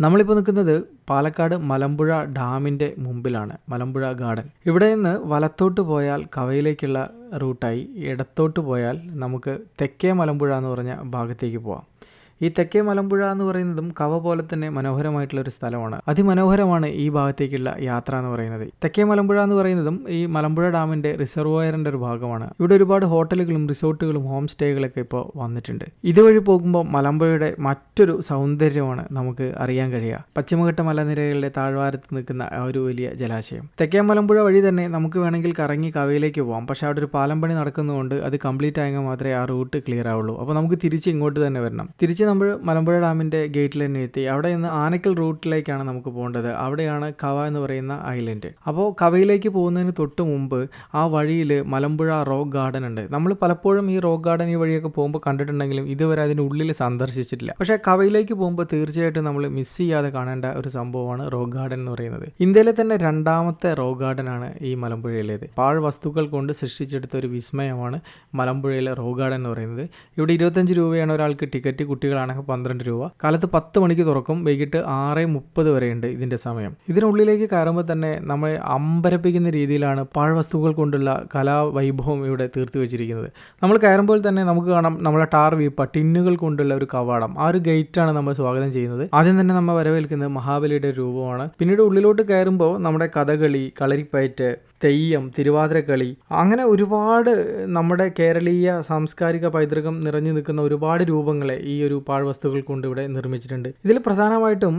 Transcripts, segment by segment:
നമ്മളിപ്പോൾ നിൽക്കുന്നത് പാലക്കാട് മലമ്പുഴ ഡാമിന്റെ മുമ്പിലാണ് മലമ്പുഴ ഗാർഡൻ. ഇവിടെ നിന്ന് വലത്തോട്ട് പോയാൽ കവയിലേക്കുള്ള റൂട്ടായി ഇടത്തോട്ട് പോയാൽ നമുക്ക് തെക്കേ മലമ്പുഴ എന്ന് പറഞ്ഞ ഭാഗത്തേക്ക് പോവാം. ഈ തെക്കേ മലമ്പുഴ എന്ന് പറയുന്നതും കവ പോലെ തന്നെ മനോഹരമായിട്ടുള്ള ഒരു സ്ഥലമാണ്. അതിമനോഹരമാണ് ഈ ഭാഗത്തേക്കുള്ള യാത്ര എന്ന് പറയുന്നത്. തെക്കേ മലമ്പുഴ എന്ന് പറയുന്നതും ഈ മലമ്പുഴ ഡാമിന്റെ റിസർവോയറിന്റെ ഒരു ഭാഗമാണ്. ഇവിടെ ഒരുപാട് ഹോട്ടലുകളും റിസോർട്ടുകളും ഹോം സ്റ്റേകളൊക്കെ ഇപ്പോൾ വന്നിട്ടുണ്ട്. ഇതുവഴി പോകുമ്പോൾ മലമ്പുഴയുടെ മറ്റൊരു സൗന്ദര്യമാണ് നമുക്ക് അറിയാൻ കഴിയുക. പശ്ചിമഘട്ട മലനിരകളുടെ താഴ്വാരത്ത് നിൽക്കുന്ന ആ ഒരു വലിയ ജലാശയം. തെക്കേ മലമ്പുഴ വഴി തന്നെ നമുക്ക് വേണമെങ്കിൽ കറങ്ങി കവയിലേക്ക് പോകാം പക്ഷേ അവിടെ ഒരു പാലം പണി നടക്കുന്നതുകൊണ്ട് അത് കംപ്ലീറ്റ് ആയെങ്കിൽ മാത്രമേ ആ റൂട്ട് ക്ലിയർ ആവുള്ളൂ. അപ്പോൾ നമുക്ക് തിരിച്ച് ഇങ്ങോട്ട് തന്നെ വരണം. തിരിച്ച് നമ്മൾ മലമ്പുഴ ഡാമിന്റെ ഗേറ്റിൽ തന്നെ എത്തി. അവിടെ നിന്ന് ആനക്കൽ റൂട്ടിലേക്കാണ് നമുക്ക് പോകേണ്ടത്. അവിടെയാണ് കവ എന്ന് പറയുന്ന ഐലൻഡ്. അപ്പോൾ കവയിലേക്ക് പോകുന്നതിന് തൊട്ട് മുമ്പ് ആ വഴിയിൽ മലമ്പുഴ റോക്ക് ഗാർഡൻ ഉണ്ട്. നമ്മൾ പലപ്പോഴും ഈ റോക്ക് ഗാർഡൻ ഈ വഴിയൊക്കെ പോകുമ്പോൾ കണ്ടിട്ടുണ്ടെങ്കിലും ഇതുവരെ അതിന്റെ ഉള്ളിൽ സന്ദർശിച്ചിട്ടില്ല. പക്ഷേ കവയിലേക്ക് പോകുമ്പോൾ തീർച്ചയായിട്ടും നമ്മൾ മിസ് ചെയ്യാതെ കാണേണ്ട ഒരു സംഭവമാണ് റോക്ക് ഗാർഡൻ എന്ന് പറയുന്നത്. ഇന്ത്യയിലെ തന്നെ രണ്ടാമത്തെ റോക്ക് ഗാർഡൻ ആണ് ഈ മലമ്പുഴയിലേത്. പാഴ് വസ്തുക്കൾ കൊണ്ട് സൃഷ്ടിച്ചെടുത്ത ഒരു വിസ്മയമാണ് മലമ്പുഴയിലെ റോക്ക് ഗാർഡൻ എന്ന് പറയുന്നത്. ഇവിടെ ഇരുപത്തഞ്ച് രൂപയാണ് ഒരാൾക്ക് ടിക്കറ്റ് കുട്ടികളാണെങ്കിൽ പന്ത്രണ്ട് രൂപ. കാലത്ത് പത്ത് മണിക്ക് തുറക്കും. വൈകിട്ട് ആറ് മുപ്പത് വരെയുണ്ട് ഇതിന്റെ സമയം. ഇതിനുള്ളിലേക്ക് കയറുമ്പോൾ തന്നെ നമ്മളെ അമ്പരപ്പിക്കുന്ന രീതിയിലാണ് പാഴ്വസ്തുക്കൾ കൊണ്ടുള്ള കലാവൈഭവം ഇവിടെ തീർത്തു വെച്ചിരിക്കുന്നത്. നമ്മൾ കയറുമ്പോൾ തന്നെ നമുക്ക് കാണാം നമ്മളെ ടാർ വീപ്പ ടിന്നുകൾ കൊണ്ടുള്ള ഒരു കവാടം. ആ ഒരു ഗേറ്റാണ് നമ്മൾ സ്വാഗതം ചെയ്യുന്നത്. ആദ്യം തന്നെ നമ്മൾ വരവേൽക്കുന്നത് മഹാബലിയുടെ രൂപമാണ്. പിന്നീട് ഉള്ളിലോട്ട് കയറുമ്പോൾ നമ്മുടെ കഥകളി കളരിപ്പയറ്റ് തെയ്യം തിരുവാതിരക്കളി അങ്ങനെ ഒരുപാട് നമ്മുടെ കേരളീയ സാംസ്കാരിക പൈതൃകം നിറഞ്ഞു നിൽക്കുന്ന ഒരുപാട് രൂപങ്ങളെ ഈ ഒരു പാഴ്വസ്തുക്കൾ കൊണ്ട് ഇവിടെ നിർമ്മിച്ചിട്ടുണ്ട്. ഇതിൽ പ്രധാനമായിട്ടും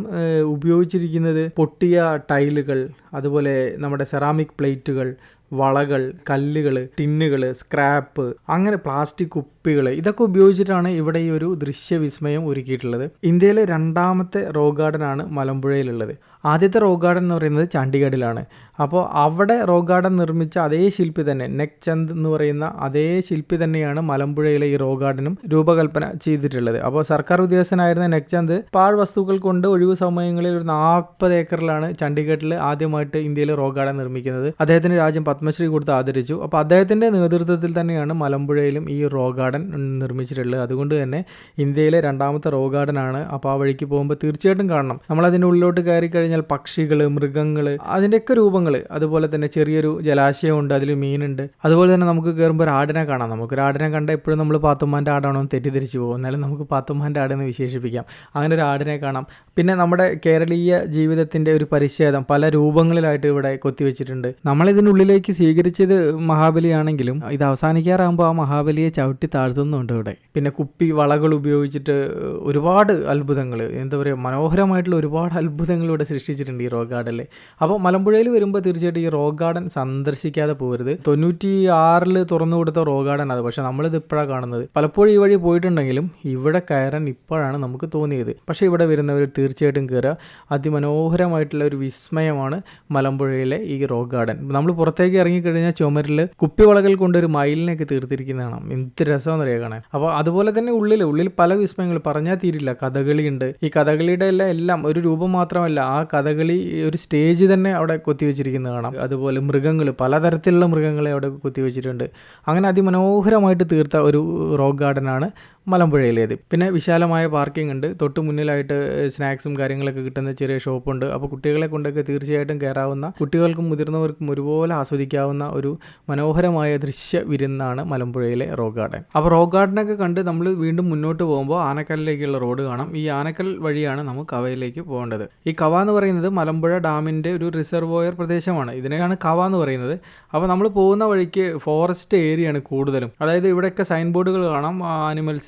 ഉപയോഗിച്ചിരിക്കുന്നത് പൊട്ടിയ ടൈലുകൾ അതുപോലെ നമ്മുടെ സെറാമിക് പ്ലേറ്റുകൾ വളകൾ കല്ലുകൾ ടിന്നുകൾ സ്ക്രാപ്പ് അങ്ങനെ പ്ലാസ്റ്റിക് കുപ്പികൾ ഇതൊക്കെ ഉപയോഗിച്ചിട്ടാണ് ഇവിടെ ഈ ഒരു ദൃശ്യവിസ്മയം ഒരുക്കിയിട്ടുള്ളത്. ഇന്ത്യയിലെ രണ്ടാമത്തെ റോ ഗാർഡൻ ആണ് മലമ്പുഴയിലുള്ളത്. ആദ്യത്തെ റോ ഗാർഡൻ എന്ന് പറയുന്നത് ചണ്ഡീഗഡിലാണ്. അപ്പോൾ അവിടെ റോ ഗാർഡൻ നിർമ്മിച്ച അതേ ശില്പി തന്നെ നെക് ചന്ദ് എന്ന് പറയുന്ന അതേ ശില്പി തന്നെയാണ് മലമ്പുഴയിലെ ഈ റോ ഗാർഡനും രൂപകൽപ്പന ചെയ്തിട്ടുള്ളത്. അപ്പോൾ സർക്കാർ ഉദ്യോഗസ്ഥനായിരുന്ന നെക് ചന്ദ് പാഴ് വസ്തുക്കൾ കൊണ്ട് ഒഴിവ് സമയങ്ങളിൽ ഒരു നാൽപ്പത് ഏക്കറിലാണ് ചണ്ഡീഗഡിൽ ആദ്യമായിട്ട് ഇന്ത്യയിൽ റോ ഗാർഡൻ നിർമ്മിക്കുന്നത്. അദ്ദേഹത്തിന് രാജ്യം പത്മശ്രീ കൊടുത്ത് ആദരിച്ചു. അപ്പോൾ അദ്ദേഹത്തിന്റെ നേതൃത്വത്തിൽ തന്നെയാണ് മലമ്പുഴയിലും ഈ റോ ഗാർഡൻ നിർമ്മിച്ചിട്ടുള്ളത്. അതുകൊണ്ട് തന്നെ ഇന്ത്യയിലെ രണ്ടാമത്തെ റോ ഗാർഡൻ ആണ് അപ്പോൾ ആ വഴിക്ക് പോകുമ്പോൾ തീർച്ചയായിട്ടും കാണണം. നമ്മൾ അതിന്റെ ഉള്ളിലോട്ട് കയറി കഴിഞ്ഞാൽ പക്ഷികൾ മൃഗങ്ങൾ അതിന്റെയൊക്കെ രൂപങ്ങൾ അതുപോലെ തന്നെ ചെറിയൊരു ജലാശയമുണ്ട് അതിൽ മീനുണ്ട്. അതുപോലെ തന്നെ നമുക്ക് കയറുമ്പോൾ ഒരു ആടിനെ കാണാം. നമുക്ക് ആടിനെ കണ്ട എപ്പോഴും നമ്മൾ പാത്തുമ്മാന്റെ ആടാണോ തെറ്റിദ്ധരിച്ച് പോകും. എന്നാലും നമുക്ക് പാത്തുമ്മാന്റെ ആടെന്ന് വിശേഷിപ്പിക്കാം. അങ്ങനെ ഒരു ആടിനെ കാണാം. പിന്നെ നമ്മുടെ കേരളീയ ജീവിതത്തിന്റെ ഒരു പരിച്ഛേദം പല രൂപങ്ങളിലായിട്ട് ഇവിടെ കൊത്തിവെച്ചിട്ടുണ്ട്. നമ്മളിതിനുള്ളിലേക്ക് സ്വീകരിച്ചത് മഹാബലിയാണെങ്കിലും ഇത് അവസാനിക്കാറാകുമ്പോൾ ആ മഹാബലിയെ ചവിട്ടി താഴ്ത്തുന്നുണ്ട് ഇവിടെ പിന്നെ കുപ്പി വളകൾ ഉപയോഗിച്ചിട്ട് ഒരുപാട് അത്ഭുതങ്ങൾ എന്താ പറയുക മനോഹരമായിട്ടുള്ള ഒരുപാട് അത്ഭുതങ്ങൾ ഇവിടെ സൃഷ്ടിച്ചിട്ടുണ്ട് ഈ റോക്ക് ഗാർഡനിൽ അപ്പോൾ മലമ്പുഴയിൽ വരുമ്പോൾ തീർച്ചയായിട്ടും ഈ റോക്ക് ഗാർഡൻ സന്ദർശിക്കാതെ പോകരുത് തൊണ്ണൂറ്റി ആറിൽ തുറന്നു കൊടുത്ത റോക്ക് ഗാർഡൻ അത് പക്ഷേ നമ്മളിത് ഇപ്പോഴാണ് കാണുന്നത്. പലപ്പോഴും ഈ വഴി പോയിട്ടുണ്ടെങ്കിലും ഇവിടെ കയറാൻ ഇപ്പോഴാണ് നമുക്ക് തോന്നിയത്. പക്ഷേ ഇവിടെ വരുന്നവർ തീർച്ചയായിട്ടും കയറുക അതിമനോഹരമായിട്ടുള്ള ഒരു വിസ്മയമാണ് മലമ്പുഴയിലെ ഈ റോക്ക് ഗാർഡൻ. നമ്മൾ പുറത്തേക്ക് ഇറങ്ങിക്കഴിഞ്ഞാൽ ചുമരിൽ കുപ്പിവളകൾ കൊണ്ട് ഒരു മയിലിനെയൊക്കെ തീർത്തിരിക്കുന്നതാണ്. എന്ത് രസമെന്ന് അറിയാം കാണാൻ? അപ്പോൾ അതുപോലെ തന്നെ ഉള്ളിൽ ഉള്ളിൽ പല വിസ്മയങ്ങൾ. പറഞ്ഞാൽ തീരില്ല. കഥകളിയുണ്ട്. ഈ കഥകളിയുടെ എല്ലാം എല്ലാം ഒരു രൂപം മാത്രമല്ല ആ കഥകളി ഒരു സ്റ്റേജ് തന്നെ അവിടെ കൊത്തിവെച്ചിരിക്കുന്നത് കാണാം. അതുപോലെ മൃഗങ്ങൾ പലതരത്തിലുള്ള മൃഗങ്ങളെ അവിടെ കൊത്തിവെച്ചിട്ടുണ്ട്. അങ്ങനെ അതിമനോഹരമായിട്ട് തീർത്ത ഒരു റോക്ക് ഗാർഡനാണ് മലമ്പുഴയിലേത്. പിന്നെ വിശാലമായ പാർക്കിംഗ് ഉണ്ട്. തൊട്ട് മുന്നിലായിട്ട് സ്നാക്സും കാര്യങ്ങളൊക്കെ കിട്ടുന്ന ചെറിയ ഷോപ്പുണ്ട് അപ്പോൾ കുട്ടികളെ കൊണ്ടൊക്കെ തീർച്ചയായിട്ടും കയറാവുന്ന കുട്ടികൾക്കും മുതിർന്നവർക്കും ഒരുപോലെ ആസ്വദിക്കാവുന്ന ഒരു മനോഹരമായ ദൃശ്യ വിരുന്നാണ് മലമ്പുഴയിലെ റോക്ക് ഗാർഡൻ. അപ്പോൾ റോക്ക് ഗാർഡനൊക്കെ കണ്ട് നമ്മൾ വീണ്ടും മുന്നോട്ട് പോകുമ്പോൾ ആനക്കല്ലിലേക്കുള്ള റോഡ് കാണാം. ഈ ആനക്കൽ വഴിയാണ് നമുക്ക് കവയിലേക്ക് പോകേണ്ടത്. ഈ കവ എന്ന് പറയുന്നത് മലമ്പുഴ ഡാമിന്റെ ഒരു റിസർവോയർ പ്രദേശമാണ്. ഇതിനെയാണ് കവ എന്ന് പറയുന്നത്. അപ്പോൾ നമ്മൾ പോകുന്ന വഴിക്ക് ഫോറസ്റ്റ് ഏരിയയാണ് കൂടുതലും. അതായത് ഇവിടെയൊക്കെ സൈൻ ബോർഡുകൾ കാണാം.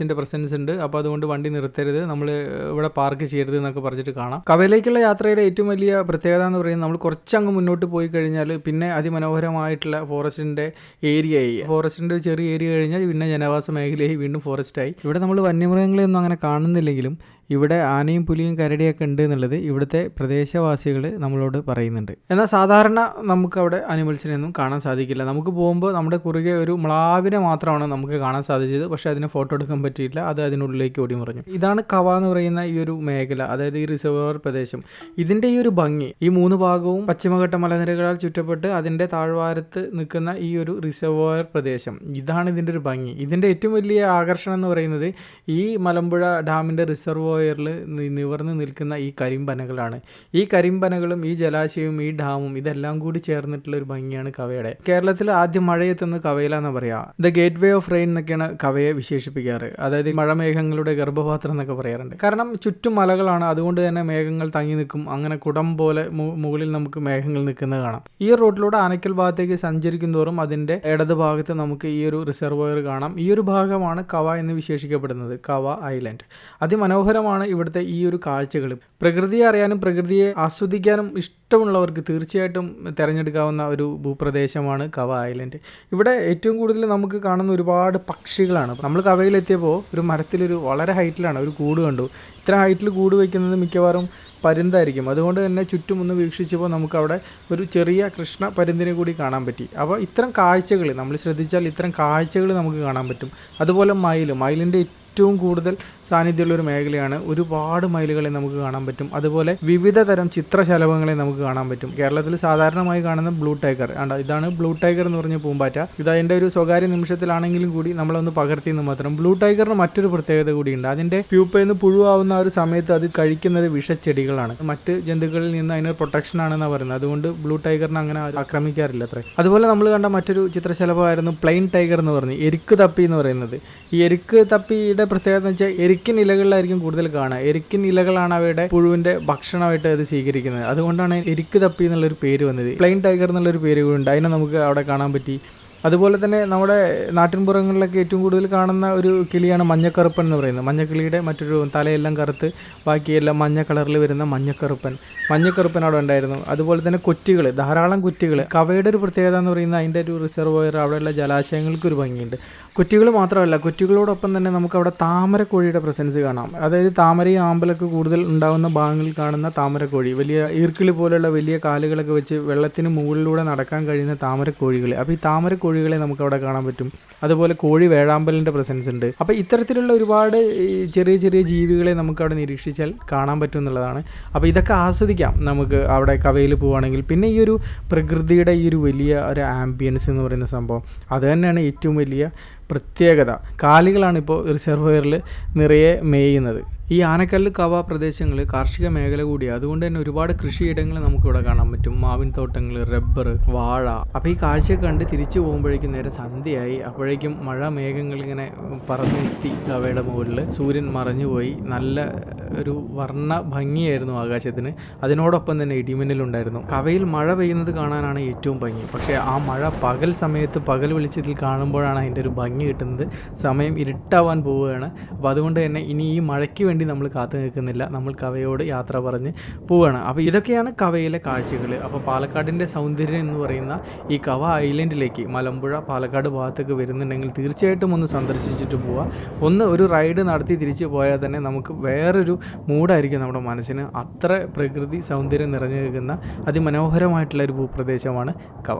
ആനിമൽസിന്റെ പ്രസൻസ് ഉണ്ട്. അപ്പോൾ അതുകൊണ്ട് വണ്ടി നിർത്തരുത്. നമ്മൾ ഇവിടെ പാർക്ക് ചെയ്യരുത് എന്നൊക്കെ പറഞ്ഞിട്ട് കാണാം. കവയിലേക്കുള്ള യാത്രയുടെ ഏറ്റവും വലിയ പ്രത്യേകത എന്ന് പറയുന്നത് നമ്മൾ കുറച്ചങ്ങ് മുന്നോട്ട് പോയി കഴിഞ്ഞാൽ പിന്നെ അതിമനോഹരമായിട്ടുള്ള ഫോറസ്റ്റിന്റെ ഏരിയയായി. ഫോറസ്റ്റിന്റെ ഒരു ചെറിയ ഏരിയ കഴിഞ്ഞാൽ പിന്നെ ജനവാസ മേഖലയായി വീണ്ടും ഫോറസ്റ്റായി ഇവിടെ നമ്മൾ വന്യമൃഗങ്ങളെയൊന്നും അങ്ങനെ കാണുന്നില്ലെങ്കിലും ഇവിടെ ആനയും പുലിയും കരടിയൊക്കെ ഉണ്ട് എന്നുള്ളത് ഇവിടുത്തെ പ്രദേശവാസികൾ നമ്മളോട് പറയുന്നുണ്ട്. എന്നാൽ സാധാരണ നമുക്ക് അവിടെ അനിമൽസിനെയൊന്നും കാണാൻ സാധിക്കില്ല. നമുക്ക് പോകുമ്പോൾ നമ്മുടെ കുറുകെ ഒരു മ്ലാവിനെ മാത്രമാണ് നമുക്ക് കാണാൻ സാധിച്ചത്. പക്ഷേ അതിനെ ഫോട്ടോ എടുക്കാൻ പറ്റിയില്ല അത് അതിനുള്ളിലേക്ക് ഓടി മറിഞ്ഞു ഇതാണ് കവ എന്ന് പറയുന്ന ഈ ഒരു മേഖല അതായത് ഈ റിസർവർ പ്രദേശം. ഇതിന്റെ ഈ ഒരു ഭംഗി ഈ മൂന്ന് ഭാഗവും പശ്ചിമഘട്ട മലനിരകളാൽ ചുറ്റപ്പെട്ട് അതിന്റെ താഴ്വാരത്ത് നിൽക്കുന്ന ഈ ഒരു റിസർവർ പ്രദേശം ഇതാണ് ഇതിന്റെ ഒരു ഭംഗി. ഇതിന്റെ ഏറ്റവും വലിയ ആകർഷണം എന്ന് പറയുന്നത് ഈ മലമ്പുഴ ഡാമിന്റെ റിസർവോയർ റിസർവോയറിൽ നിവർന്ന് നിൽക്കുന്ന ഈ കരിമ്പനകളാണ്. ഈ കരിമ്പനകളും ഈ ജലാശയവും ഈ ഡാമും ഇതെല്ലാം കൂടി ചേർന്നിട്ടുള്ള ഒരു ഭംഗിയാണ് കവയുടെ. കേരളത്തിൽ ആദ്യം മഴയെത്തുന്നത് കവയിലാന്ന് പറയാ. The gateway of rain എന്നൊക്കെയാണ് കവയെ വിശേഷിപ്പിക്കാറ്. അതായത് മഴമേഘങ്ങളുടെ ഗർഭപാത്രം എന്നൊക്കെ പറയാറുണ്ട്. കാരണം ചുറ്റും മലകളാണ്. അതുകൊണ്ട് തന്നെ മേഘങ്ങൾ തങ്ങി നിൽക്കും. അങ്ങനെ കുടം പോലെ മുകളിൽ നമുക്ക് മേഘങ്ങൾ നിൽക്കുന്നത് കാണാം. ഈ റോഡിലൂടെ ആനയ്ക്കൽ ഭാഗത്തേക്ക് സഞ്ചരിക്കും തോറും അതിന്റെ ഇടത് ഭാഗത്ത് നമുക്ക് ഈ ഒരു റിസർവോയർ കാണാം. ഈ ഒരു ഭാഗമാണ് കവ എന്ന് വിശേഷിക്കപ്പെടുന്നത്. കവ ഐലൻഡ്. അതിമനോഹരമാണ് ഇവിടുത്തെ ഈ ഒരു കാഴ്ചകൾ പ്രകൃതിയെ അറിയാനും പ്രകൃതിയെ ആസ്വദിക്കാനും ഇഷ്ടമുള്ളവർക്ക് തീർച്ചയായിട്ടും തിരഞ്ഞെടുക്കാവുന്ന ഒരു ഭൂപ്രദേശമാണ് കവ ഐലൻഡ്. ഇവിടെ ഏറ്റവും കൂടുതൽ നമുക്ക് കാണുന്ന ഒരുപാട് പക്ഷികളാണ്. നമ്മൾ കവയിലെത്തിയപ്പോൾ ഒരു മരത്തിലൊരു വളരെ ഹൈറ്റിലാണ് ഒരു കൂട് കണ്ടു. ഇത്ര ഹൈറ്റിൽ കൂട് വയ്ക്കുന്നത് മിക്കവാറും പരുന്തായിരിക്കും. അതുകൊണ്ട് തന്നെ ചുറ്റും ഒന്ന് വീക്ഷിച്ചപ്പോൾ നമുക്കവിടെ ഒരു ചെറിയ കൃഷ്ണ പരുന്തിനെ കൂടി കാണാൻ പറ്റി. അപ്പോൾ ഇത്തരം കാഴ്ചകൾ നമ്മൾ ശ്രദ്ധിച്ചാൽ ഇത്തരം കാഴ്ചകൾ നമുക്ക് കാണാൻ പറ്റും. അതുപോലെ മയിൽ മയിലിന്റെ ഏറ്റവും കൂടുതൽ സാന്നിധ്യമുള്ള ഒരു മേഖലയാണ് ഒരുപാട് മയിലുകളെ നമുക്ക് കാണാൻ പറ്റും. അതുപോലെ വിവിധ തരം ചിത്രശലഭങ്ങളെ നമുക്ക് കാണാൻ പറ്റും. കേരളത്തിൽ സാധാരണമായി കാണുന്ന ബ്ലൂ ടൈഗർ. ഇതാണ് ബ്ലൂ ടൈഗർ എന്ന് പറഞ്ഞ പൂമ്പാറ്റ. ഇത് അതിന്റെ ഒരു സ്വകാര്യ നിമിഷത്തിലാണെങ്കിലും കൂടി നമ്മളൊന്ന് പകർത്തിയെന്ന് മാത്രം. ബ്ലൂ ടൈഗറിന് മറ്റൊരു പ്രത്യേകത കൂടിയുണ്ട്. അതിന്റെ പ്യൂപ്പയിൽ പുഴുവാവുന്ന ആ ഒരു സമയത്ത് അത് കഴിക്കുന്നത് വിഷച്ചെടികളാണ്. മറ്റ് ജന്തുക്കളിൽ നിന്ന് അതിന് പ്രൊട്ടക്ഷൻ ആണെന്നാണ് പറയുന്നത്. അതുകൊണ്ട് ബ്ലൂ ടൈഗറിനെ അങ്ങനെ ആക്രമിക്കാറില്ല അത്രേ. അതുപോലെ നമ്മൾ കണ്ട മറ്റൊരു ചിത്രശലഭമായിരുന്നു പ്ലെയിൻ ടൈഗർ എന്ന് പറഞ്ഞു. എരിക്ക് തപ്പി എന്ന് പറയുന്നത്. ഈ എരിക്ക് തപ്പിയുടെ പ്രത്യേകത എന്ന് വെച്ചാൽ എരിക്കിൻ ഇലകളിലായിരിക്കും കൂടുതൽ കാണുക. എരിക്കിൻ ഇലകളാണ് അവയുടെ പുഴുവിന്റെ ഭക്ഷണമായിട്ട് അത് സ്വീകരിക്കുന്നത്. അതുകൊണ്ടാണ് എരിക്ക് തപ്പി എന്നുള്ളൊരു പേര് വന്നത്. പ്ലെയിൻ ടൈഗർ എന്നുള്ളൊരു പേര് കൂടി ഉണ്ട്. അതിനെ നമുക്ക് അവിടെ കാണാൻ പറ്റി. അതുപോലെ തന്നെ നമ്മുടെ നാട്ടിൻപുറങ്ങളിലൊക്കെ ഏറ്റവും കൂടുതൽ കാണുന്ന ഒരു കിളിയാണ് മഞ്ഞക്കറുപ്പൻ എന്ന് പറയുന്നത്. മഞ്ഞക്കിളിയുടെ മറ്റൊരു തലയെല്ലാം കറുത്ത് ബാക്കിയെല്ലാം മഞ്ഞ കളറിൽ വരുന്ന മഞ്ഞക്കറുപ്പൻ. മഞ്ഞക്കറുപ്പൻ അവിടെ ഉണ്ടായിരുന്നു. അതുപോലെ തന്നെ കുറ്റികൾ ധാരാളം കുറ്റികൾ. കവയുടെ ഒരു പ്രത്യേകത എന്ന് പറയുന്നത് അതിന്റെ ഒരു റിസർവോയർ അവിടെയുള്ള ജലാശയങ്ങൾക്ക് ഒരു ഭംഗിയുണ്ട്. കുറ്റികൾ മാത്രമല്ല കുറ്റികളോടൊപ്പം തന്നെ നമുക്ക് അവിടെ താമരക്കോഴിയുടെ പ്രസൻസ് കാണാം. അതായത് താമരയും ആമ്പലൊക്കെ കൂടുതൽ ഉണ്ടാകുന്ന ഭാഗങ്ങളിൽ കാണുന്ന താമരക്കോഴി. വലിയ ഈർക്കിളി പോലുള്ള വലിയ കാലുകളൊക്കെ വെച്ച് വെള്ളത്തിന് മുകളിലൂടെ നടക്കാൻ കഴിയുന്ന താമരക്കോഴികൾ അപ്പോൾ ഈ താമരക്കോഴികളെ നമുക്ക് അവിടെ കാണാൻ പറ്റും. അതുപോലെ കോഴി വേഴാമ്പലിന്റെ പ്രസൻസ് ഉണ്ട്. അപ്പോൾ ഇത്തരത്തിലുള്ള ഒരുപാട് ചെറിയ ചെറിയ ജീവികളെ നമുക്ക് അവിടെ നിരീക്ഷിച്ചാൽ കാണാൻ പറ്റും എന്നുള്ളതാണ്. അപ്പോൾ ഇതൊക്കെ ആസ്വദിക്കാം നമുക്ക് അവിടെ കവയിൽ പോവുകയാണെങ്കിൽ. പിന്നെ ഈ ഒരു പ്രകൃതിയുടെ ഈ ഒരു വലിയ ഒരു ആംബിയൻസ് എന്ന് പറയുന്ന സംഭവം അത് തന്നെയാണ് ഏറ്റവും വലിയ പ്രത്യേകത. കാലികളാണ് ഇപ്പോൾ റിസർവയറിൽ നിറയെ മേയുന്നത്. ഈ ആനക്കല്ല് കവ പ്രദേശങ്ങൾ കാർഷിക മേഖല കൂടിയാണ് അതുകൊണ്ട് തന്നെ ഒരുപാട് കൃഷിയിടങ്ങൾ നമുക്കിവിടെ കാണാൻ പറ്റും. മാവിൻ തോട്ടങ്ങൾ റബ്ബർ വാഴ. അപ്പോൾ ഈ കാഴ്ച കണ്ട് തിരിച്ചു പോകുമ്പോഴേക്കും നേരെ സന്ധ്യയായി. അപ്പോഴേക്കും മഴ മേഘങ്ങൾ ഇങ്ങനെ പറന്നെത്തി കവയുടെ മുകളിൽ സൂര്യൻ മറഞ്ഞുപോയി. നല്ല ഒരു വർണ ഭംഗിയായിരുന്നു ആകാശത്തിന്. അതിനോടൊപ്പം തന്നെ ഇടിമിന്നലുണ്ടായിരുന്നു. കവയിൽ മഴ പെയ്യുന്നത് കാണാനാണ് ഏറ്റവും ഭംഗി. പക്ഷേ ആ മഴ പകൽ സമയത്ത് പകൽ വെളിച്ചത്തിൽ കാണുമ്പോഴാണ് അതിന്റെ ഒരു ഭംഗി കിട്ടുന്നത്. സമയം ഇരുട്ടാവാൻ പോവുകയാണ്. അപ്പോൾ അതുകൊണ്ട് തന്നെ ഇനി ഈ മഴയ്ക്ക് വേണ്ടി നമ്മൾ കാത്തു നിൽക്കുന്നില്ല. നമ്മൾ കവയോട് യാത്ര പറഞ്ഞ് പോവുകയാണ് അപ്പോൾ ഇതൊക്കെയാണ് കവയിലെ കാഴ്ചകൾ. അപ്പോൾ പാലക്കാടിന്റെ സൗന്ദര്യം എന്ന് പറയുന്ന ഈ കവ ഐലൻഡിലേക്ക് മലമ്പുഴ പാലക്കാട് ഭാഗത്തേക്ക് വരുന്നുണ്ടെങ്കിൽ തീർച്ചയായിട്ടും ഒന്ന് സന്ദർശിച്ചിട്ട് പോവുക ഒന്ന് ഒരു റൈഡ് നടത്തി തിരിച്ചു പോയാൽ തന്നെ നമുക്ക് വേറൊരു മൂഡായിരിക്കും നമ്മുടെ മനസ്സിന്. അത്ര പ്രകൃതി സൗന്ദര്യം നിറഞ്ഞു നിൽക്കുന്ന അതിമനോഹരമായിട്ടുള്ള ഒരു ഭൂപ്രദേശമാണ് കവ.